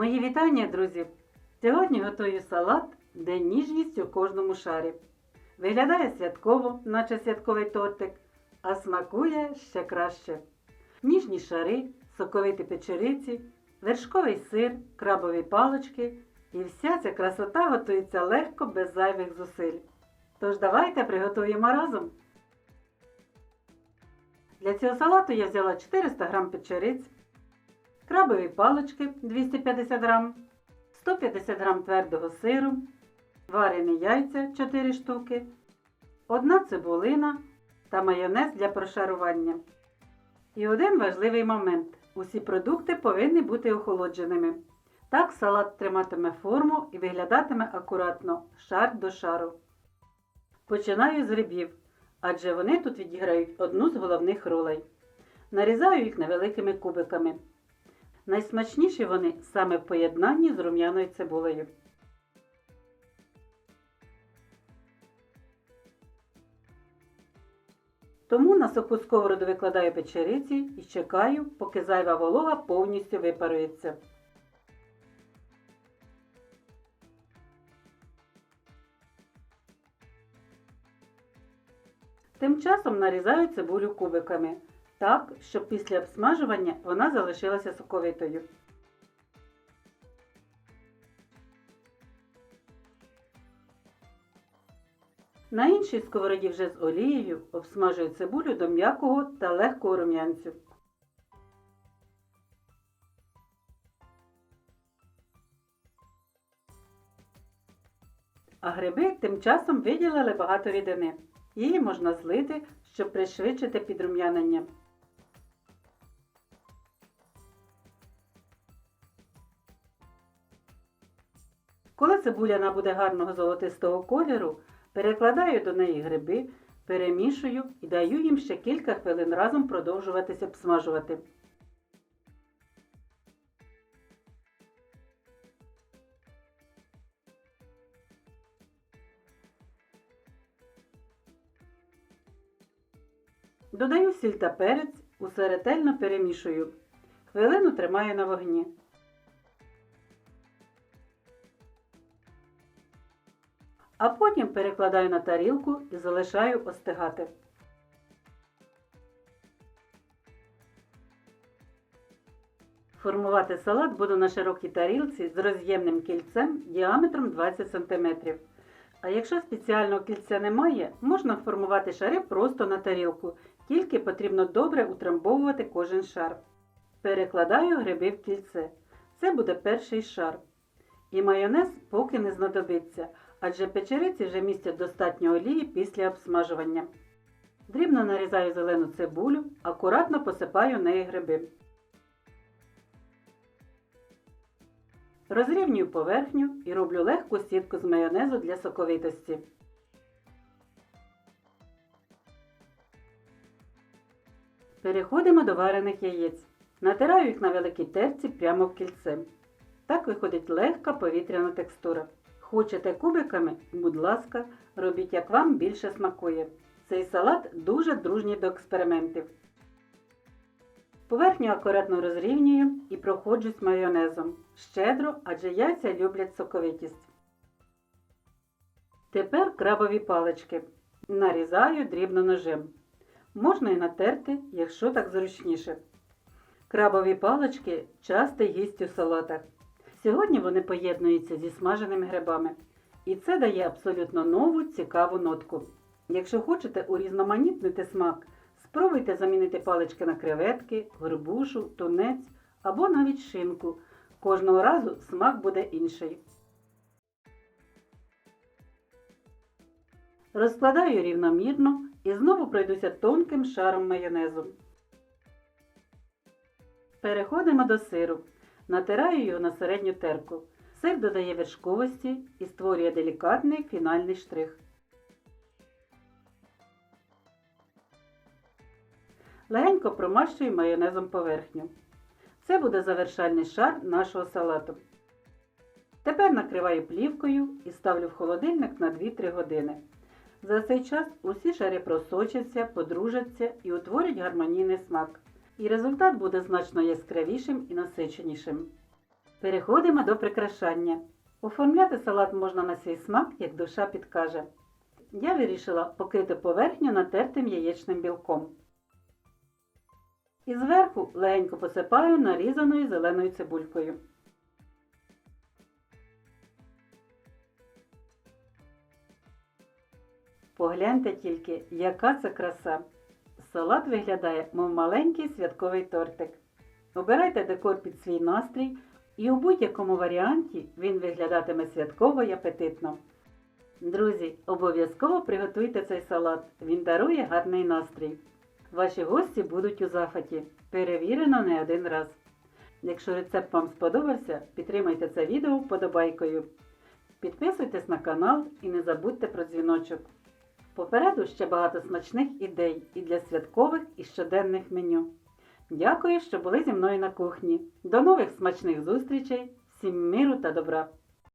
Мої вітання, друзі! Сьогодні готую салат, де ніжність у кожному шарі. Виглядає святково, наче святковий тортик, а смакує ще краще. Ніжні шари, соковиті печериці, вершковий сир, крабові палички і вся ця красота готується легко без зайвих зусиль. Тож давайте приготуємо разом. Для цього салату я взяла 400 г печериць, крабові палички 250 г, 150 г твердого сиру, варені яйця 4 штуки, одна цибулина та майонез для прошарування. І один важливий момент: усі продукти повинні бути охолодженими. Так салат триматиме форму і виглядатиме акуратно, шар до шару. Починаю з грибів, адже вони тут відіграють одну з головних ролей. Нарізаю їх невеликими кубиками. Найсмачніші вони саме в поєднанні з рум'яною цибулею. Тому на суху сковороду викладаю печериці і чекаю, поки зайва волога повністю випарується. Тим часом нарізаю цибулю кубиками, так, щоб після обсмажування вона залишилася соковитою. На іншій сковороді вже з олією обсмажую цибулю до м'якого та легкого рум'янцю. А гриби тим часом виділили багато рідини. Її можна злити, щоб пришвидшити підрум'янення. Коли цибуля набуде гарного золотистого кольору, перекладаю до неї гриби, перемішую і даю їм ще кілька хвилин разом продовжуватися обсмажувати. Додаю сіль та перець, усе ретельно перемішую. Хвилину тримаю на вогні. А потім перекладаю на тарілку і залишаю остигати. Формувати салат буду на широкій тарілці з роз'ємним кільцем діаметром 20 см. А якщо спеціального кільця немає, можна формувати шари просто на тарілку, тільки потрібно добре утрамбовувати кожен шар. Перекладаю гриби в кільце. Це буде перший шар. І майонез поки не знадобиться, адже печериці вже містять достатньо олії після обсмажування. Дрібно нарізаю зелену цибулю, акуратно посипаю неї гриби. Розрівнюю поверхню і роблю легку сітку з майонезу для соковитості. Переходимо до варених яєць. Натираю їх на великій терці прямо в кільце. Так виходить легка повітряна текстура. Хочете кубиками, будь ласка, робіть як вам більше смакує. Цей салат дуже дружній до експериментів. Поверхню акуратно розрівнюю і проходжусь майонезом. Щедро, адже яйця люблять соковитість. Тепер крабові палички. Нарізаю дрібно ножем. Можна і натерти, якщо так зручніше. Крабові палички частий гість у салатах. Сьогодні вони поєднуються зі смаженими грибами. І це дає абсолютно нову цікаву нотку. Якщо хочете урізноманітнити смак, спробуйте замінити палички на креветки, горбушу, тунець або навіть шинку. Кожного разу смак буде інший. Розкладаю рівномірно і знову пройдуся тонким шаром майонезу. Переходимо до сиру. Натираю його на середню терку. Сир додає вершковості і створює делікатний фінальний штрих. Легенько промащую майонезом поверхню. Це буде завершальний шар нашого салату. Тепер накриваю плівкою і ставлю в холодильник на 2-3 години. За цей час усі шари просочаться, подружаться і утворять гармонійний смак. І результат буде значно яскравішим і насиченішим. Переходимо до прикрашання. Оформляти салат можна на свій смак, як душа підкаже. Я вирішила покрити поверхню натертим яєчним білком. І зверху легенько посипаю нарізаною зеленою цибулькою. Погляньте тільки, яка це краса. Салат виглядає, мов маленький святковий тортик. Обирайте декор під свій настрій, і у будь-якому варіанті він виглядатиме святково й апетитно. Друзі, обов'язково приготуйте цей салат. Він дарує гарний настрій. Ваші гості будуть у захваті. Перевірено не один раз. Якщо рецепт вам сподобався, підтримайте це відео вподобайкою. Підписуйтесь на канал і не забудьте про дзвіночок. Попереду ще багато смачних ідей і для святкових і щоденних меню. Дякую, що були зі мною на кухні. До нових смачних зустрічей! Всім миру та добра!